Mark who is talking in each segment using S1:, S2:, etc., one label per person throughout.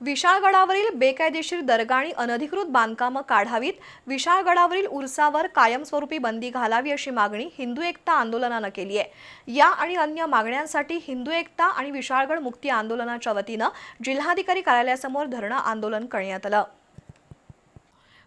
S1: विशाळगडावरील बेकायदेशीर दर्गा आणि अनधिकृत बांधकामं काढावीत विशाळगडावरील उरसावर कायमस्वरूपी बंदी घालावी अशी मागणी हिंदू एकता आंदोलनानं केली आहे या आणि अन्य मागण्यांसाठी हिंदू एकता आणि विशाळगड मुक्ती आंदोलनाच्या वतीनं जिल्हाधिकारी कार्यालयासमोर धरणं आंदोलन करण्यात आलं.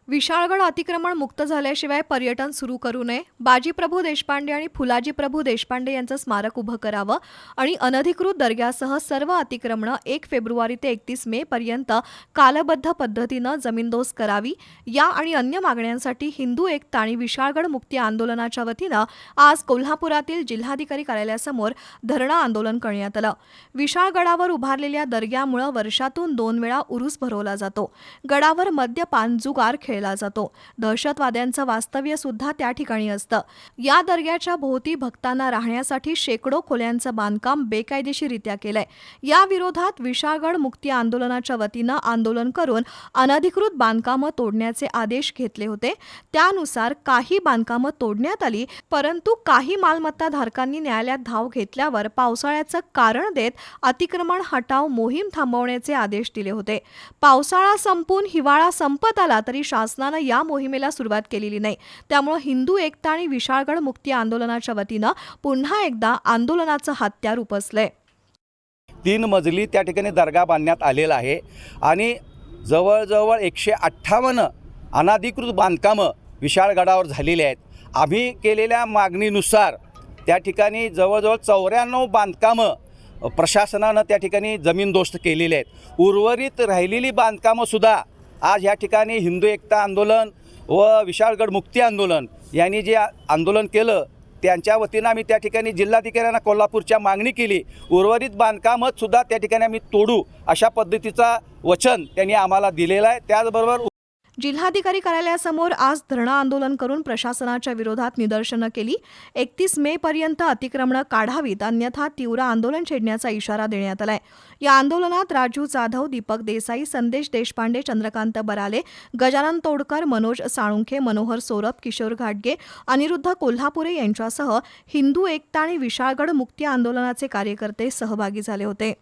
S1: विशाळगड अतिक्रमण मुक्त झाल्याशिवाय पर्यटन सुरू करू नये. बाजीप्रभू देशपांडे आणि फुलाजी प्रभू देशपांडे यांचं स्मारक उभं करावं आणि अनधिकृत दर्ग्यासह सर्व अतिक्रमणं एक फेब्रुवारी ते एकतीस मे पर्यंत कालबद्ध पद्धतीनं जमीनदोस करावी. या आणि अन्य मागण्यांसाठी हिंदू एकता आणि विशाळगड मुक्ती आंदोलनाच्या वतीनं आज कोल्हापुरातील जिल्हाधिकारी कार्यालयासमोर धरणं आंदोलन करण्यात आलं. विशाळगडावर उभारलेल्या दर्ग्यामुळं वर्षातून दोन वेळा उरूस भरवला जातो. गडावर मद्यपान जुगार केला जातो. दहशतवाद्यांचं वास्तव्य सुद्धा त्या ठिकाणी असतं. या दर्ग्याच्या भोवती भक्तांना राहण्यासाठी शेकडो खोल्यांचं बांधकाम बेकायदेशीरित्या केलंय. या विरोधात विशाळगड मुक्ती आंदोलनाच्या वतीनं आंदोलन करून अनधिकृत बांधकामं तोडण्याचे आदेश घेतले होते. त्यानुसार काही बांधकामं तोडण्यात आली परंतु काही मालमत्ता धारकांनी न्यायालयात धाव घेतल्यावर पावसाळ्याचं कारण देत अतिक्रमण हटाव मोहीम थांबवण्याचे आदेश दिले होते. पावसाळा संपून हिवाळा संपत आला तरी शासनानं या मोहिमेला सुरुवात केलेली नाही. त्यामुळं हिंदू एकता आणि विशाळगड मुक्ती आंदोलनाच्या वतीनं पुन्हा एकदा आंदोलनाचं हत्यार उपसलंय.
S2: तीन मजली त्या ठिकाणी दर्गा बांधण्यात आलेला आहे. आणि जवळजवळ एकशे अठ्ठावन्न अनाधिकृत बांधकामं विशाळगडावर झालेली आहेत. आम्ही केलेल्या मागणीनुसार त्या ठिकाणी जवळजवळ चौऱ्याण्णव बांधकामं प्रशासनानं त्या ठिकाणी जमीनदोस्त केलेली आहेत. उर्वरित राहिलेली बांधकामंसुद्धा आज या ठिकाणी हिंदू एकता आंदोलन व विशाळगड मुक्ती आंदोलन यांनी जे आंदोलन केलं त्यांच्या वतीनं आम्ही त्या ठिकाणी जिल्हाधिकाऱ्यांना कोल्हापूरच्या मागणी केली. उर्वरित बांधकामच सुद्धा त्या ठिकाणी आम्ही तोडू अशा पद्धतीचा वचन त्यांनी आम्हाला दिलेलं आहे. त्याचबरोबर
S1: जिल्हाधिकारी कार्यालयासमोर आज धरणं आंदोलन करून प्रशासनाच्या विरोधात निदर्शनं केली. एकतीस मे पर्यंत अतिक्रमणं काढावीत अन्यथा तीव्र आंदोलन छेडण्याचा इशारा देण्यात आलाय. या आंदोलनात राजू जाधव दीपक देसाई संदेश देशपांडे चंद्रकांत बराले गजानन तोडकर मनोज साळुंखे मनोहर सोरप किशोर घाटगे अनिरुद्ध कोल्हापुरे यांच्यासह हिंदू एकता आणि विशाळगड मुक्ती आंदोलनाचे कार्यकर्ते सहभागी झाले होते.